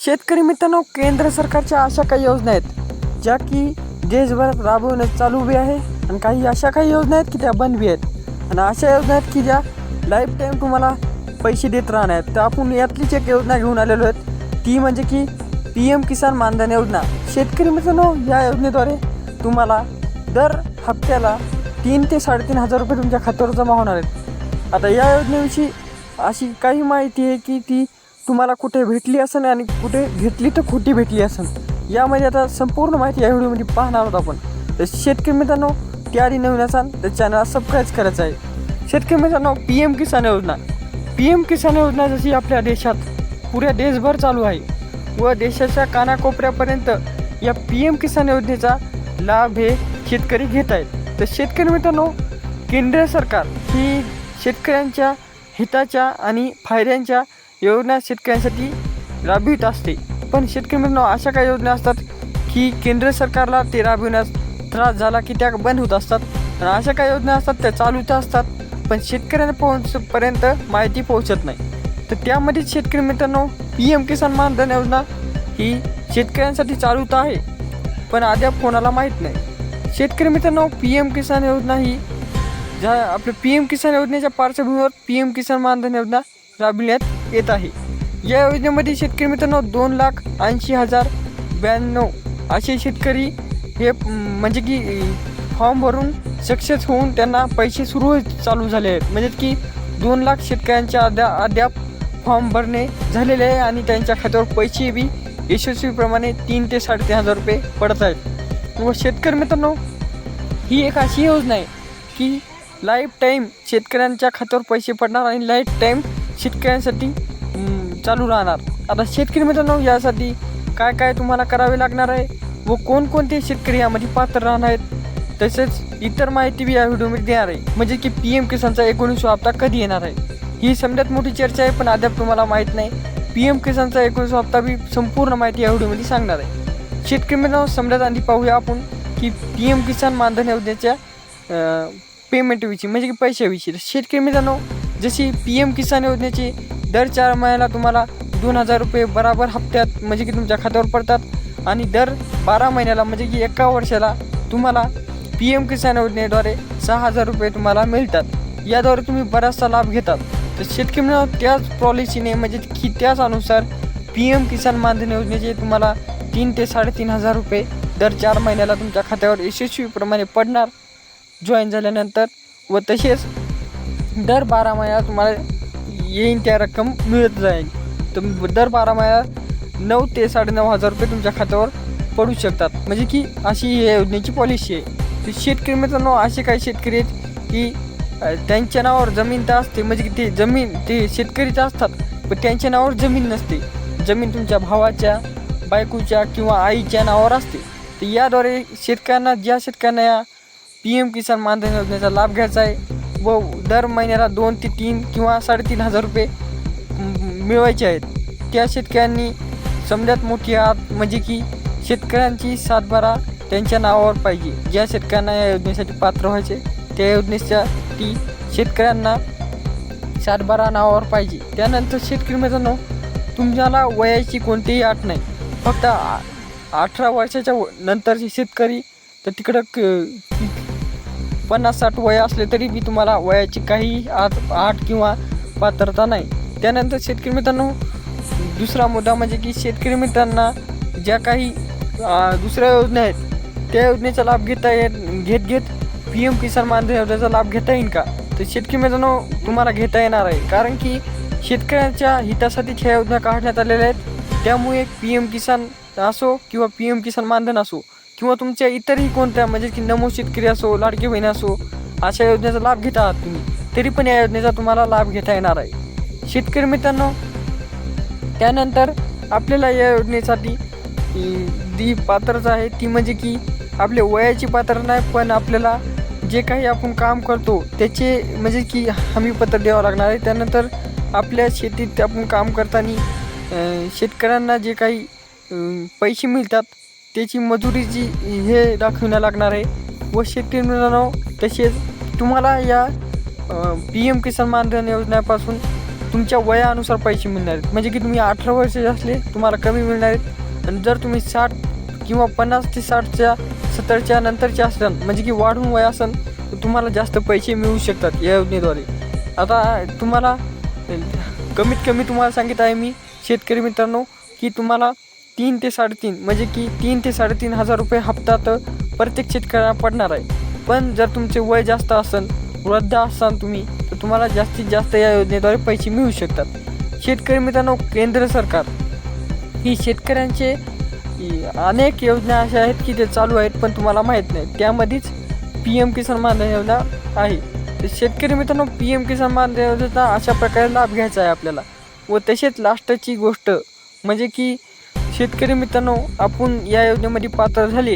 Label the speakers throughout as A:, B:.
A: शेतकरी मित्रांनो केंद्र सरकारच्या अशा काही योजना आहेत ज्या की देशभरात राबवण्यात चालू उभी आहे आणि काही अशा काही योजना आहेत की त्या बंद बी आहेत. आणि अशा योजना आहेत की ज्या लाईफ टाईम तुम्हाला पैसे देत राहणार आहेत. तर आपण यातलीच एक योजना घेऊन आलेलो आहेत. ती म्हणजे की पी एम किसान मानधन योजना. शेतकरी मित्रांनो या योजनेद्वारे तुम्हाला दर हप्त्याला तीन ते साडेतीन हजार रुपये तुमच्या खात्यावर जमा होणार आहेत. आता या योजनेविषयी अशी काही माहिती आहे की ती तुम्हाला कुठे भेटली असेल आणि कुठे घेतली तर खोटी भेटली असेल यामध्ये आता संपूर्ण माहिती या व्हिडिओमध्ये पाहणार आहोत आपण. तर शेतकरी मित्रांनो त्याआधी नवीन असाल तर चॅनलला सबस्क्राईब करायचं आहे. शेतकरी मित्रांनो पी एम किसान योजना. पी एम किसान योजना जशी आपल्या देशात पुऱ्या देशभर चालू आहे व देशाच्या कानाकोपऱ्यापर्यंत या पी एम किसान योजनेचा लाभ हे शेतकरी घेत आहेत. तर शेतकरी मित्रांनो केंद्र सरकार ही शेतकऱ्यांच्या हिताच्या आणि फायद्यांच्या योजना शेतकऱ्यांसाठी राबवित असते. पण शेतकरी मित्रांनो अशा काही योजना असतात की केंद्र सरकारला ते राबविण्यास त्रास झाला की त्या बंद होत असतात. आणि अशा काही योजना असतात त्या चालू तर असतात. पण शेतकऱ्यांना पोहोचपर्यंत माहिती पोहोचत नाही. तर त्यामध्ये शेतकरी मित्रांनो पी एम किसान मानधन योजना ही शेतकऱ्यांसाठी चालू तर आहे. पण अद्याप कोणाला माहीत नाही. शेतकरी मित्रांनो पी एम किसान योजना ही ज्या आपल्या पी एम किसान योजनेच्या पार्श्वभूमीवर पी एम किसान मानधन योजना राबविण्यात येत आहे. या योजनेमध्ये शेतकरी मित्रांनो दोन लाख ऐंशी हजार ब्याण्णव असे शेतकरी हे म्हणजे की फॉर्म भरून सक्सेस होऊन त्यांना पैसे सुरू चालू झाले आहेत. म्हणजे की दोन लाख शेतकऱ्यांच्या अद्या अद्याप फॉर्म भरणे झालेले आहे आणि त्यांच्या खात्यावर पैसे बी यशस्वीप्रमाणे तीन ते साडेतीन हजार रुपये पडत आहेत. व शेतकरी मित्रांनो ही एक अशी योजना आहे की लाईफ टाईम शेतकऱ्यांच्या खात्यावर पैसे पडणार आणि लाईफ टाईम शेतकऱ्यांसाठी चालू राहणार. आता शेतकरी मित्रांनो यासाठी काय काय तुम्हाला करावे लागणार आहे व कोणकोणते शेतकरी यामध्ये पात्र राहणार आहेत तसेच इतर माहिती बी या व्हिडिओमध्ये देणार आहे. म्हणजे की पी एम किसानचा एकोणीसवा हप्ता कधी येणार आहे? ही समजात मोठी चर्चा आहे पण अद्याप तुम्हाला माहीत नाही. पी एम किसानचा एकोणीसवा हप्ता बी संपूर्ण माहिती या व्हिडिओमध्ये सांगणार आहे. शेतकरी मित्रांनो समजात आधी पाहूया आपण की पी एम किसान मानधन योजनेच्या पेमेंटविषयी म्हणजे की पैशाविषयी. शेतकरी मित्रांनो जशी पी एम किसान योजनेची दर चार महिन्याला तुम्हाला दोन हजार रुपये बराबर हप्त्यात म्हणजे की तुमच्या खात्यावर पडतात. आणि दर बारा महिन्याला म्हणजे की एका वर्षाला तुम्हाला पी एम किसान योजनेद्वारे सहा हजार रुपये तुम्हाला मिळतात. याद्वारे तुम्ही बराचसा लाभ घेतात. तर शेतकरी मित्रांनो त्याच पॉलिसीने म्हणजे की त्याच अनुसार पी एम किसान मानधन योजनेचे तुम्हाला तीन ते साडेतीन हजार रुपये दर चार महिन्याला तुमच्या खात्यावर यशस्वीप्रमाणे पडणार. जॉईन झाल्यानंतर व तसेच दर बारा महिन्यात तुम्हाला येईन त्या रक्कम मिळत जाईल. तर दर बारा महिन्यात नऊ ते साडेनऊ हजार रुपये तुमच्या खात्यावर पडू शकतात. म्हणजे की अशी ही योजनेची पॉलिसी आहे. तर शेतकरी मित्रांनो असे काही शेतकरी आहेत की त्यांच्या नावावर जमीन तर असते. म्हणजे की ते जमीन ते शेतकरीच असतात पण त्यांच्या नावावर जमीन नसते. जमीन तुमच्या भावाच्या बायकोच्या किंवा आईच्या नावावर असते. तर याद्वारे शेतकऱ्यांना ज्या शेतकऱ्यांना या पी एम किसान मानधन योजनेचा लाभ घ्यायचा आहे व दर महिन्याला दोन ते तीन किंवा साडेतीन हजार रुपये मिळवायचे आहेत. त्या शेतकऱ्यांनी समजात मोठी हात म्हणजे की शेतकऱ्यांची सातबारा त्यांच्या नावावर पाहिजे. ज्या शेतकऱ्यांना या योजनेसाठी पात्र व्हायचे त्या योजनेच्या ती शेतकऱ्यांना सातबारा नावावर पाहिजे. त्यानंतर शेतकरी मित्रांनो तुम्हाला वयाची कोणतीही आठ नाही. फक्त अठरा वर्षाच्या व- नंतरचे शेतकरी तर तिकडं क पन्नास साठ वय असले तरी मी तुम्हाला वयाची काही आठ आठ किंवा पात्रता नाही. त्यानंतर शेतकरी मित्रांनो दुसरा मुद्दा म्हणजे की शेतकरी मित्रांना ज्या काही दुसऱ्या योजना आहेत त्या योजनेचा लाभ घेता येत घेत घेत पी एम किसान मानधन योजनेचा लाभ घेता येईल का? तर शेतकरी मित्रांनो तुम्हाला घेता येणार आहे. कारण की शेतकऱ्यांच्या हितासाठी ह्या योजना काढण्यात आलेल्या आहेत. त्यामुळे पी एम किसान असो किंवा पी एम किसान मानधन असो किंवा तुमच्या इतरही कोणत्या म्हणजे की नमो शेतकरी असो लाडकी बहीण असो अशा योजनेचा लाभ घेत आहात तुम्ही तरी पण या योजनेचा तुम्हाला लाभ घेता येणार आहे. शेतकरी मित्रांनो त्यानंतर आपल्याला या योजनेसाठी जी पात्रता आहे ती म्हणजे की आपल्या वयाची पात्र नाही पण आपल्याला जे काही आपण काम करतो त्याचे म्हणजे की हमीपत्र द्यावं लागणार आहे. त्यानंतर आपल्या शेतीत आपण काम करताना शेतकऱ्यांना जे काही पैसे मिळतात त्याची मजुरीची हे दाखविण्या लागणार आहे. व शेतकरी मित्रांनो तसेच तुम्हाला या पी एम किसान मानधन योजनेपासून तुमच्या वयानुसार पैसे मिळणार आहेत. म्हणजे की तुम्ही अठरा वर्षाचे असले तुम्हाला कमी मिळणार आहेत. आणि जर तुम्ही साठ किंवा पन्नास ते साठच्या सत्तरच्या नंतरच्या असाल म्हणजे की वाढून वय असेल तर तुम्हाला जास्त पैसे मिळू शकतात या योजनेद्वारे. आता तुम्हाला कमीत कमी तुम्हाला सांगित आहे मी शेतकरी मित्रांनो की तुम्हाला तीन ते साडेतीन म्हणजे की तीन ते साडेतीन हजार रुपये हप्ता तर प्रत्येक शेतकऱ्याला पडणार आहे. पण जर तुमचे वय जास्त असेल वृद्ध असाल तुम्ही तर तुम्हाला जास्तीत जास्त या योजनेद्वारे पैसे मिळू शकतात. शेतकरी मित्रांनो केंद्र सरकार. ही शेतकऱ्यांचे अनेक योजना अशा आहेत की ते चालू आहेत पण तुम्हाला माहीत नाही. त्यामध्येच पी एम किसान मानधन योजना आहे. तर शेतकरी मित्रांनो पी एम किसान मानधन योजनेचा अशा प्रकारे लाभ घ्यायचा आहे आपल्याला. व तसेच लास्टची गोष्ट म्हणजे की शेतकरी मित्रांनो आपण या योजनेमध्ये पात्र झाले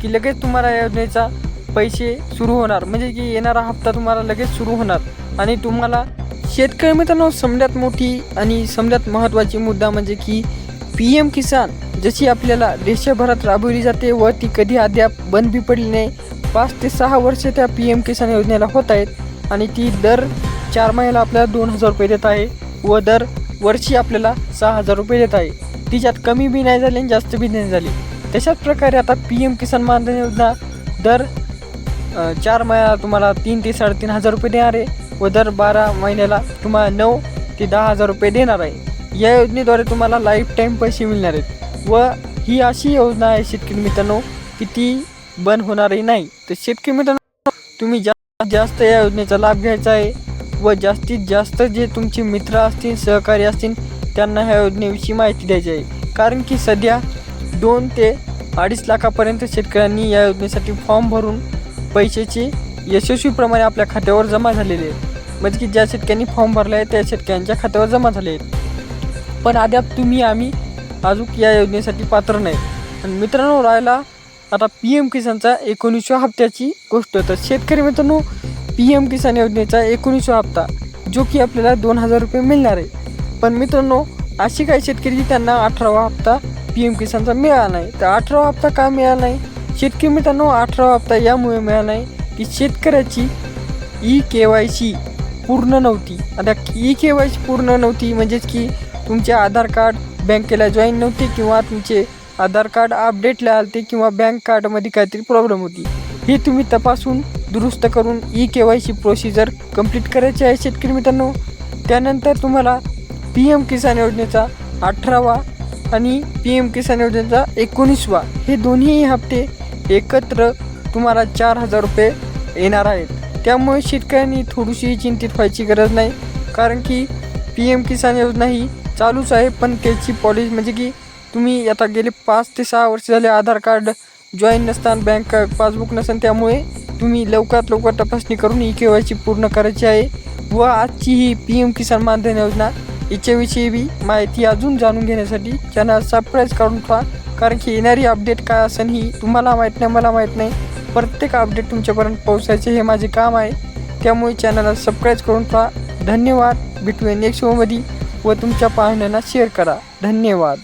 A: की लगेच तुम्हाला या योजनेचा पैसे सुरू होणार. म्हणजे की येणारा हप्ता तुम्हाला लगेच सुरू होणार. आणि तुम्हाला शेतकरी मित्रांनो समजात मोठी आणि समजात महत्त्वाची मुद्दा म्हणजे की पी एम किसान जशी आपल्याला देशभरात राबवली जाते व ती कधी अद्याप बंद बी पडली नाही. पाच ते सहा वर्ष त्या पी एम किसान योजनेला होत आहेत आणि ती दर चार महिन्याला आपल्याला दोन हजार रुपये देत आहे व दर वर्षी आपल्याला सहा हजार रुपये देत आहे. तिच्यात कमी बी नाही झाली आणि जास्त बी नाही झाली. तशाच प्रकारे आता पी एम किसान मानधन योजना दर चार महिन्याला तुम्हाला तीन ते साडेतीन हजार रुपये देणार आहे व दर बारा महिन्याला तुम्हाला नऊ ते दहा हजार रुपये देणार आहे. या योजनेद्वारे तुम्हाला लाईफ टाईम पैसे मिळणार आहेत. व ही अशी योजना आहे शेतकरी मित्रांनो की ती बंद होणारही नाही. तर शेतकरी मित्रांनो तुम्ही जास्तीत जास्त या योजनेचा लाभ घ्यायचा आहे व जास्तीत जास्त जे तुमचे मित्र असतील सहकारी असतील त्यांना ह्या योजनेविषयी माहिती द्यायची आहे. कारण की सध्या दोन ते अडीच लाखापर्यंत शेतकऱ्यांनी या योजनेसाठी फॉर्म भरून पैशाचे यशस्वीप्रमाणे आपल्या खात्यावर जमा झालेले आहेत. म्हणजे की ज्या शेतकऱ्यांनी फॉर्म भरला आहे त्या शेतकऱ्यांच्या खात्यावर जमा झाले आहेत. पण अद्याप तुम्ही आम्ही अजून या योजनेसाठी पात्र नाही. आणि मित्रांनो राहिला आता पी एम किसानचा एकोणीसव्या हप्त्याची गोष्ट. तर शेतकरी मित्रांनो पी एम किसान योजनेचा एकोणीसवा हप्ता जो की आपल्याला दोन हजार रुपये मिळणार आहे. पण मित्रांनो अशी काही शेतकरी त्यांना अठरावा हप्ता पी एम किसानचा मिळाला नाही तर अठरावा हप्ता का मिळाला नाही? शेतकरी मित्रांनो अठरावा हप्ता यामुळे मिळाला नाही की शेतकऱ्याची ई के वाय सी पूर्ण नव्हती. आता ई के वाय सी पूर्ण नव्हती म्हणजेच की तुमचे आधार कार्ड बँकेला जॉईन नव्हते किंवा तुमचे आधार कार्ड अपडेटला आलते किंवा बँक कार्डमध्ये काहीतरी प्रॉब्लेम होती. हे तुम्ही तपासून दुरुस्त करून E K Y C procedure complete करायची आहे शेतकरी मित्रांनो. त्यानंतर तुम्हाला पी एम किसान योजनेचा अठरावा आणि पी एम किसान योजनेचा एकोणीसवा. हे दोन्ही हप्ते एकत्र तुम्हाला चार हजार रुपये येणार आहेत. त्यामुळे शेतकऱ्यांनी थोडीशी चिंतित व्हायची गरज नाही. कारण की पी एम किसान योजना ही चालूच आहे पण त्याची पॉलिसी म्हणजे की तुम्ही आता गेले पाच ते सहा वर्ष झाले आधार कार्ड जॉईन नसताना बँक पासबुक नसताना त्यामुळे तुम्ही लवकरात लवकर तपासणी करून ई के वायची पूर्ण करायची आहे. व आजची ही पी एम किसान मानधन योजना याच्याविषयी बी माहिती अजून जाणून घेण्यासाठी चॅनल सबस्क्राईब करून ठेवा. कारण की येणारी अपडेट काय असेल ही तुम्हाला माहीत नाही मला माहीत नाही. प्रत्येक अपडेट तुमच्यापर्यंत पोहोचायचे हे माझे काम आहे. त्यामुळे चॅनलला सबस्क्राईब करून ठेवा. धन्यवाद. भेटूया नेक्स्ट शोमध्ये व तुमच्या पाहुण्यांना शेअर करा. धन्यवाद.